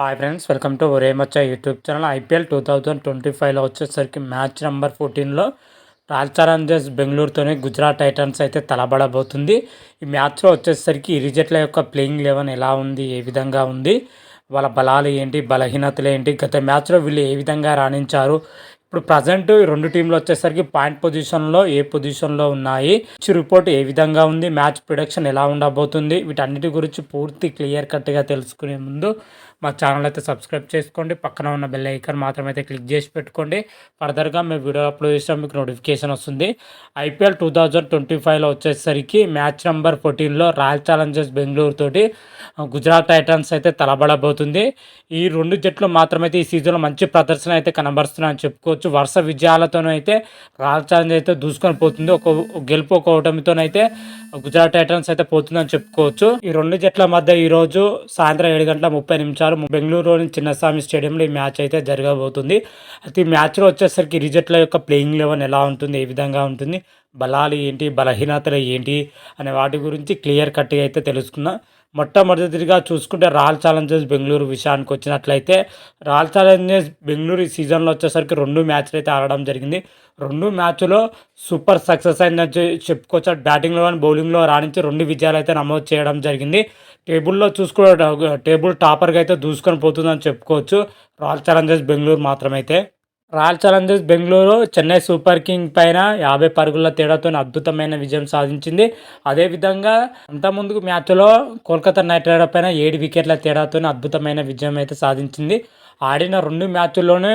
Hi friends welcome to Oremachcha YouTube channel IPL two thousand twenty ఫైవ్లో వచ్చేసరికి match number ఫోర్టీన్లో Royal Challengers బెంగళూరుతోనే Gujarat Titans అయితే తలబడబోతుంది. ఈ మ్యాచ్లో వచ్చేసరికి ఇరు జట్ల యొక్క ప్లేయింగ్ లెవెన్ ఎలా ఉంది ఏ విధంగా ఉంది వాళ్ళ బలాలు ఏంటి బలహీనతలు ఏంటి గత మ్యాచ్లో వీళ్ళు ఏ విధంగా రాణించారు. ఇప్పుడు ప్రజెంట్ రెండు టీంలు వచ్చేసరికి పాయింట్ పొజిషన్లో ఏ పొజిషన్లో ఉన్నాయి పిచ్ రిపోర్ట్ ఏ విధంగా ఉంది మ్యాచ్ ప్రొడక్షన్ ఎలా ఉండబోతుంది వీటన్నిటి గురించి పూర్తి క్లియర్ కట్గా తెలుసుకునే ముందు మా ఛానల్ అయితే సబ్స్క్రైబ్ చేసుకోండి. పక్కన ఉన్న బెల్ ఐకాన్ మాత్రం అయితే క్లిక్ చేసి పెట్టుకోండి. ఫర్దర్గా మేము వీడియో అప్లోడ్ చేసినా మీకు నోటిఫికేషన్ వస్తుంది. ఐపీఎల్ టూ థౌజండ్ ట్వంటీ ఫైవ్లో వచ్చేసరికి మ్యాచ్ నెంబర్ ఫోర్టీన్లో రాయల్ ఛాలెంజర్స్ బెంగళూరు తోటి గుజరాత్ టైటన్స్ అయితే తలబడబోతుంది. ఈ రెండు జట్లు మాత్రమైతే ఈ సీజన్లో మంచి ప్రదర్శన అయితే కనబరుస్తున్నాయని చెప్పుకోవచ్చు. వరుస విజయాలతోనైతే రాయల్ ఛాలెంజ్ అయితే దూసుకొని పోతుంది. ఒక గెలుపు ఒక ఓటమితోనైతే గుజరాత్ టైటన్స్ అయితే పోతుందని చెప్పుకోవచ్చు. ఈ రెండు జట్ల మధ్య ఈరోజు సాయంత్రం ఏడు గంటల ముప్పై నిమిషాలు బెంగళూరులోని చిన్నస్వామి స్టేడియంలో ఈ మ్యాచ్ అయితే జరగబోతుంది. అయితే ఈ మ్యాచ్లో వచ్చేసరికి రిజెట్ల యొక్క ప్లేయింగ్ లెవెన్ ఎలా ఉంటుంది ఏ విధంగా ఉంటుంది బలాలు ఏంటి బలహీనతలు ఏంటి అనే వాటి గురించి క్లియర్ కట్గా అయితే తెలుసుకుందాం. మొట్టమొదటిగా చూసుకుంటే రాయల్ ఛాలెంజర్స్ బెంగళూరు విషయానికి వచ్చినట్లయితే రాయల్ ఛాలెంజర్స్ బెంగళూరు ఈ సీజన్లో వచ్చేసరికి రెండు మ్యాచ్లు అయితే ఆడడం జరిగింది. రెండు మ్యాచ్లో సూపర్ సక్సెస్ అయిందని చెప్పుకోవచ్చు. బ్యాటింగ్లో కానీ బౌలింగ్లో రాణించి రెండు విజయాలు అయితే నమోదు చేయడం జరిగింది. టేబుల్లో చూసుకో టేబుల్ టాపర్గా అయితే దూసుకొని పోతుందని చెప్పుకోవచ్చు. Royal Challengers Bengaluru మాత్రమైతే. Royal Challengers Bengaluru Chennai Super King పైన యాభై పరుగుల తేడాతో అద్భుతమైన విజయం సాధించింది. అదేవిధంగా అంతకుముందు మ్యాచ్లో కోల్కతా నైట్ రైడర్ పైన ఏడు వికెట్ల తేడాతో అద్భుతమైన విజయం అయితే సాధించింది. ఆడిన రెండు మ్యాచ్ల్లోనే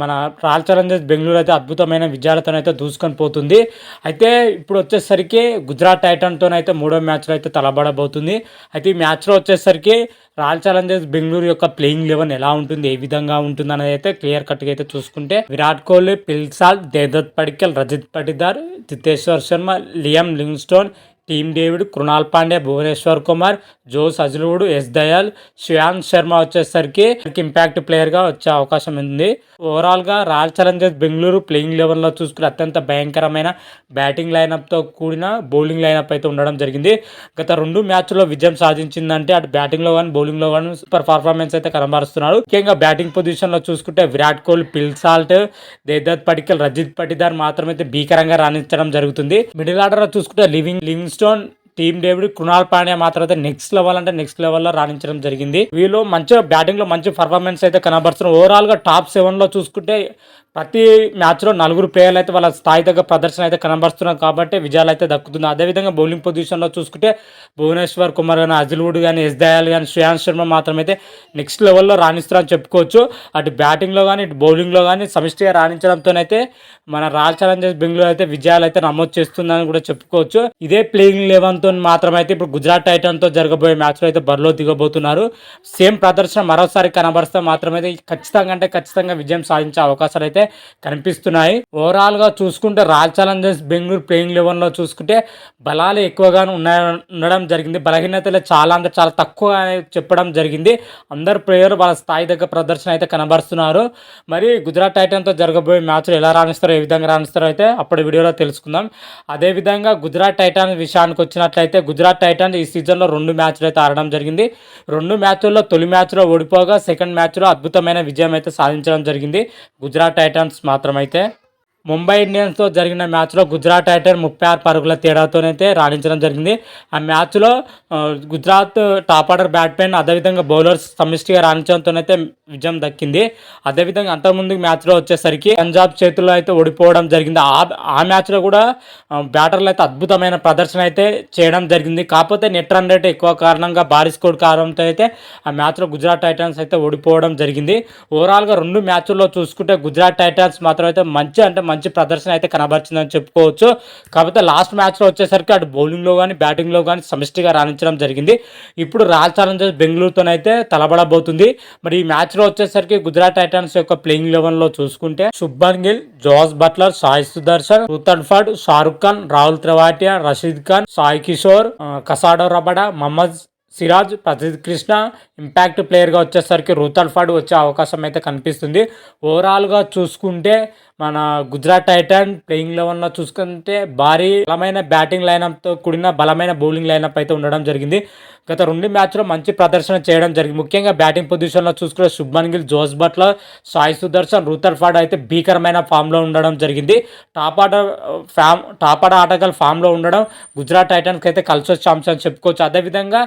మన రాయల్ ఛాలెంజర్స్ బెంగళూరు అయితే అద్భుతమైన విజయాలతోనైతే దూసుకొని పోతుంది. అయితే ఇప్పుడు వచ్చేసరికి గుజరాత్ టైటన్తోనైతే మూడో మ్యాచ్లో అయితే తలబడబోతుంది. అయితే ఈ మ్యాచ్లో వచ్చేసరికి రాయల్ ఛాలెంజర్స్ బెంగళూరు యొక్క ప్లేయింగ్ లెవెన్ ఎలా ఉంటుంది ఏ విధంగా ఉంటుంది అనేది అయితే క్లియర్ కట్గా అయితే చూసుకుంటే Virat Kohli Phil Salt Devdutt Padikkal Rajat Patidar Jitesh Sharma Liam Livingstone Tim David Krunal Pandya Bhuvneshwar Kumar Josh Hazlewood Yash Dayal Shreyank Sharma వచ్చేసరికి ఇంపాక్ట్ ప్లేయర్గా వచ్చే అవకాశం ఉంది. ఓవరాల్గా రాయల్ ఛాలెంజర్స్ బెంగళూరు ప్లేయింగ్ లెవెల్లో చూసుకుని అత్యంత భయంకరమైన బ్యాటింగ్ లైనప్తో కూడిన బౌలింగ్ లైనప్ అయితే ఉండడం జరిగింది. గత రెండు మ్యాచ్లో విజయం సాధించిందంటే అటు బ్యాటింగ్లో కానీ బౌలింగ్లో కానీ సూపర్ పర్ఫార్మెన్స్ అయితే కనబరుస్తున్నారు ముఖ్యంగా బ్యాటింగ్ పొజిషన్లో చూసుకుంటే విరాట్ కోహ్లీ పిల్సాల్ట్ దేదత్ పటికల్ రజిత్ పటిదార్ మాత్రమైతే భీకరంగా రాణించడం జరుగుతుంది. మిడిల్ ఆర్డర్లో చూసుకుంటే living Livingstone Tim David Krunal Pandya మాత్రం అయితే నెక్స్ట్ లెవెల్ అంటే నెక్స్ట్ లెవెల్లో రాణించడం జరిగింది. వీళ్ళు మంచిగా బ్యాటింగ్లో మంచి పర్ఫార్మెన్స్ అయితే కనబరుస్తున్నారు. ఓవరాల్గా టాప్ సెవెన్లో చూసుకుంటే ప్రతి మ్యాచ్లో నలుగురు ప్లేయర్లు అయితే వాళ్ళ స్థాయి దగ్గర ప్రదర్శన అయితే కనబరుస్తున్నారు కాబట్టి విజయాలు అయితే దక్కుతుంది అదేవిధంగా బౌలింగ్ పొజిషన్లో చూసుకుంటే భువనేశ్వర్ కుమార్ కానీ అజిల్వుడ్ కానీ ఎస్ దయాల్ కానీ శ్రేయాంక్ శర్మ మాత్రమైతే నెక్స్ట్ లెవెల్లో రాణిస్తున్నారని చెప్పుకోవచ్చు. అటు బ్యాటింగ్లో కానీ ఇటు బౌలింగ్లో కానీ సమిష్టిగా రాణించడంతోనైతే మన రాయల్ ఛాలెంజర్స్ బెంగళూరు అయితే విజయాలు అయితే నమోదు చేస్తుందని కూడా చెప్పుకోవచ్చు. ఇదే ప్లేయింగ్ లెవెన్ లెవెన్తో మాత్రమైతే ఇప్పుడు గుజరాత్ టైటన్తో జరగబోయే మ్యాచ్లో అయితే బరిలో దిగబోతున్నారు. సేమ్ ప్రదర్శన మరోసారి కనబరిస్తే మాత్రమైతే ఖచ్చితంగా అంటే ఖచ్చితంగా విజయం సాధించే అవకాశాలు అయితే కనిపిస్తున్నాయి. ఓవరాల్గా చూసుకుంటే రాయల్ ఛాలెంజర్స్ బెంగళూరు ప్లేయింగ్ లెవెన్లో చూసుకుంటే బలాలు ఎక్కువగా ఉన్నాయి ఉండడం జరిగింది. బలహీనతలు చాలా అంటే చాలా తక్కువ చెప్పడం జరిగింది. అందరు ప్లేయర్ వాళ్ళ స్థాయి దగ్గర ప్రదర్శన అయితే కనబరుస్తున్నారు. మరి గుజరాత్ టైటన్తో జరగబోయే మ్యాచ్లు ఎలా రాణిస్తారో ఏ విధంగా రాణిస్తారో అయితే అప్పటి వీడియోలో తెలుసుకుందాం. అదేవిధంగా గుజరాత్ టైటాన్ విషయానికి చూసుకున్నట్లయితే గుజరాత్ టైటాన్ ఈ సీజన్లో రెండు మ్యాచ్లు అయితే ఆడడం జరిగింది. రెండు మ్యాచ్ల్లో తొలి మ్యాచ్లో ఓడిపోగా సెకండ్ మ్యాచ్లో అద్భుతమైన విజయం అయితే సాధించడం జరిగింది. గుజరాత్ టైటాన్స్ మాత్రమైతే. ముంబై ఇండియన్స్తో జరిగిన మ్యాచ్లో గుజరాత్ టైటన్ ముప్పై ఆరు పరుగుల తేడాతోనైతే రాణించడం జరిగింది. ఆ మ్యాచ్లో గుజరాత్ టాప్ ఆర్డర్ బ్యాట్స్మెన్ అదేవిధంగా బౌలర్స్ సమిష్టిగా రాణించడంతోనైతే విజయం దక్కింది. అదేవిధంగా అంతకుముందు మ్యాచ్లో వచ్చేసరికి పంజాబ్ చేతుల్లో అయితే ఓడిపోవడం జరిగింది. ఆ ఆ మ్యాచ్లో కూడా బ్యాటర్లు అయితే అద్భుతమైన ప్రదర్శన అయితే చేయడం జరిగింది. కాకపోతే నెట్ రన్ రేట్ ఎక్కువ కారణంగా భారీ స్కోర్ కారణంతో అయితే ఆ మ్యాచ్లో గుజరాత్ టైటన్స్ అయితే ఓడిపోవడం జరిగింది. ఓవరాల్గా రెండు మ్యాచ్ల్లో చూసుకుంటే గుజరాత్ టైటన్స్ మాత్రం అయితే మంచి అంటే మంచి ప్రదర్శన అయితే కనబరిచిందని చెప్పుకోవచ్చు. కాకపోతే లాస్ట్ మ్యాచ్లో వచ్చేసరికి అటు బౌలింగ్లో కానీ బ్యాటింగ్లో కానీ సమిష్టిగా రాణించడం జరిగింది. ఇప్పుడు రాయల్ ఛాలెంజర్స్ బెంగళూరుతోనైతే తలబడబోతుంది. మరి ఈ మ్యాచ్లో వచ్చేసరికి గుజరాత్ టైటన్స్ యొక్క ప్లేయింగ్ లెవెన్లో చూసుకుంటే Shubman Gill Jos Buttler Sai Sudharsan Rutherford Shahrukh Khan Rahul త్రివాటియా Rashid Khan Sai Kishore Kagiso Rabada Mohammed Siraj Prasidh Krishna impact ప్లేయర్గా వచ్చేసరికి రూతల్ఫాడ్ వచ్చే అవకాశం అయితే కనిపిస్తుంది. ఓవరాల్గా చూసుకుంటే మన గుజరాత్ టైటన్ ప్లేయింగ్ లెవెన్లో చూసుకుంటే భారీ బలమైన బ్యాటింగ్ లైనప్తో కూడిన బలమైన బౌలింగ్ లైనప్ అయితే ఉండడం జరిగింది. గత రెండు మ్యాచ్లో మంచి ప్రదర్శన చేయడం జరిగింది. ముఖ్యంగా బ్యాటింగ్ పొజిషన్లో చూసుకునే Shubman Gill Jos Buttler Sai Sudharsan Rutherford అయితే భీకరమైన ఫామ్లో ఉండడం జరిగింది. Top order form top order ఆటగాళ్ళు ఫామ్లో ఉండడం గుజరాత్ టైటన్స్కి అయితే కలిసి వచ్చే అంశం చెప్పుకోవచ్చు. అదేవిధంగా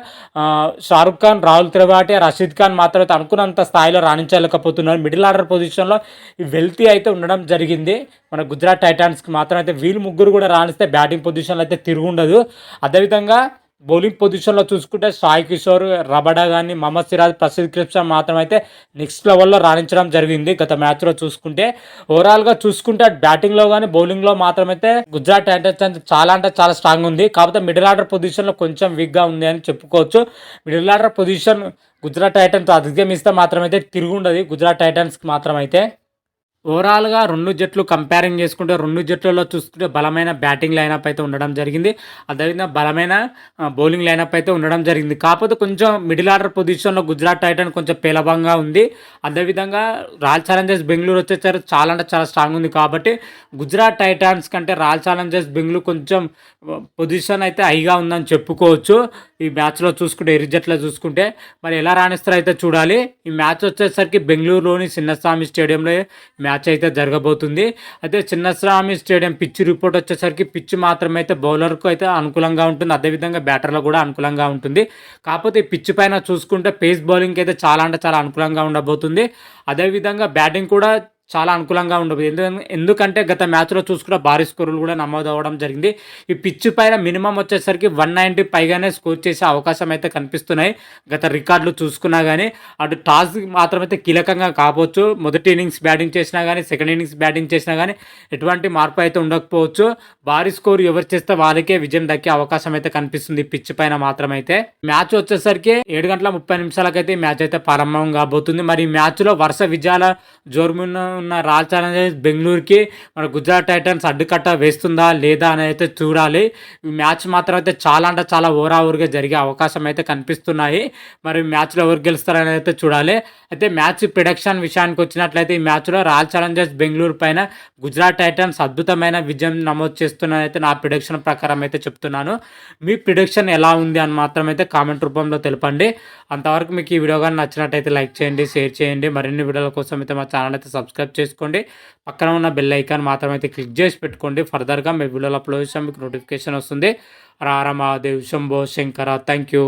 షారుఖ్ ఖాన్ రాహుల్ త్రిపాఠి రషీద్ ఖాన్ మాత్రం అయితే అనుకున్నంత స్థాయిలో రాణించలేకపోతున్నారు. మిడిల్ ఆర్డర్ పొజిషన్లో ఈ వెల్తీ అయితే ఉండడం జరిగింది. మన గుజరాత్ టైటాన్స్కి మాత్రం అయితే వీళ్ళు ముగ్గురు కూడా రాణిస్తే బ్యాటింగ్ పొజిషన్లో అయితే తిరుగుండదు. అదేవిధంగా బౌలింగ్ పొజిషన్లో చూసుకుంటే సాయి కిషోర్ రబడా కానీ మహమ్మద్ సిరాజ్ ప్రసిద్ధ్ క్రిప్షన్ మాత్రం అయితే నెక్స్ట్ లెవెల్లో రాణించడం జరిగింది. గత మ్యాచ్లో చూసుకుంటే ఓవరాల్గా చూసుకుంటే బ్యాటింగ్లో కానీ బౌలింగ్లో మాత్రం అయితే గుజరాత్ టైటన్స్ చాలా అంటే చాలా స్ట్రాంగ్ ఉంది. కాకపోతే మిడిల్ ఆర్డర్ పొజిషన్లో కొంచెం వీక్గా ఉంది అని చెప్పుకోవచ్చు. Middle order position Gujarat Titans అధిగమిస్తే మాత్రమైతే తిరుగుండదు. గుజరాత్ టైటన్స్కి మాత్రం అయితే ఓవరాల్గా రెండు జట్లు కంపేరింగ్ చేసుకుంటే రెండు జట్లలో చూసుకుంటే బలమైన బ్యాటింగ్ లైనప్ అయితే ఉండడం జరిగింది. అదేవిధంగా బలమైన బౌలింగ్ లైనప్ అయితే ఉండడం జరిగింది. కాకపోతే కొంచెం మిడిల్ ఆర్డర్ పొజిషన్లో గుజరాత్ టైటన్ కొంచెం పేలవంగా ఉంది. అదేవిధంగా రాయల్ ఛాలెంజర్స్ బెంగళూరు వచ్చేసరికి చాలా అంటే చాలా స్ట్రాంగ్ ఉంది కాబట్టి గుజరాత్ టైటాన్స్ కంటే రాయల్ ఛాలెంజర్స్ బెంగళూరు కొంచెం పొజిషన్ అయితే హైగా ఉందని చెప్పుకోవచ్చు. ఈ మ్యాచ్లో చూసుకుంటే ఇరు జట్లో చూసుకుంటే మరి ఎలా రాణిస్తారో అయితే చూడాలి. ఈ మ్యాచ్ వచ్చేసరికి బెంగళూరులోని చిన్నస్వామి స్టేడియంలో మ్యాచ్ అయితే జరగబోతుంది. అయితే చిన్నస్వామి స్టేడియం పిచ్ రిపోర్ట్ వచ్చేసరికి పిచ్ మాత్రమే అయితే బౌలర్కు అయితే అనుకూలంగా ఉంటుంది. అదేవిధంగా బ్యాటర్లకు కూడా అనుకూలంగా ఉంటుంది. కాకపోతే ఈ పిచ్ పైన చూసుకుంటే పేస్ బౌలింగ్కి అయితే చాలా అంటే చాలా అనుకూలంగా ఉండబోతుంది. అదేవిధంగా బ్యాటింగ్ కూడా చాలా అనుకూలంగా ఉండబోతుంది ఎందుకంటే ఎందుకంటే గత మ్యాచ్లో చూసుకుంటే భారీ స్కోర్లు కూడా నమోదు అవ్వడం జరిగింది. ఈ పిచ్ పైన మినిమం వచ్చేసరికి వన్ నైంటీ పైగానే స్కోర్ చేసే అవకాశం అయితే కనిపిస్తున్నాయి. గత రికార్డులు చూసుకున్నా కానీ అటు టాస్ మాత్రమైతే కీలకంగా కావచ్చు మొదటి ఇన్నింగ్స్ బ్యాటింగ్ చేసినా కానీ సెకండ్ ఇన్నింగ్స్ బ్యాటింగ్ చేసినా కానీ ఎటువంటి మార్పు అయితే ఉండకపోవచ్చు. భారీ స్కోర్ ఎవరు చేస్తే వాళ్ళకే విజయం దక్కే అవకాశం అయితే కనిపిస్తుంది పిచ్ పైన మాత్రమైతే. మ్యాచ్ వచ్చేసరికి ఏడు గంటల ముప్పై నిమిషాలకైతే ఈ మ్యాచ్ అయితే ప్రారంభం కాబోతుంది. మరి ఈ మ్యాచ్లో వరుస విజయాల జోర్మున్న ఉన్న రాయల్ ఛాలెంజర్స్ బెంగళూరుకి మన గుజరాత్ టైటన్స్ అడ్డుకట్ట వేస్తుందా లేదా అని అయితే చూడాలి. ఈ మ్యాచ్ మాత్రం అయితే చాలా అంటే చాలా ఓవరా జరిగే అవకాశం అయితే కనిపిస్తున్నాయి. మరి మ్యాచ్లో ఎవరు గెలుస్తారని అయితే చూడాలి. అయితే మ్యాచ్ ప్రొడక్షన్ విషయానికి వచ్చినట్లయితే ఈ మ్యాచ్లో రాయల్ ఛాలెంజర్స్ బెంగళూరు పైన గుజరాత్ టైటన్స్ అద్భుతమైన విజయం నమోదు చేస్తున్నానైతే నా ప్రిడిక్షన్ ప్రకారం అయితే చెప్తున్నాను. మీ ప్రిడక్షన్ ఎలా ఉంది అని మాత్రం అయితే కామెంట్ రూపంలో తెలపండి. అంతవరకు మీకు ఈ వీడియో కానీ నచ్చినట్టయితే లైక్ చేయండి షేర్ చేయండి. మరిన్ని వీడియోల కోసం అయితే మా ఛానల్ అయితే సబ్స్క్రైబ్ చేసుకోండి. పక్కన ఉన్న బెల్ ఐకాన్ మాత్రం అయితే క్లిక్ చేసి పెట్టుకోండి. ఫర్దర్గా మీ వీడియోలు అప్లోడ్ చేసాం మీకు నోటిఫికేషన్ వస్తుంది. రారా మహాదేవ్ శంభో శంకర థ్యాంక్ యూ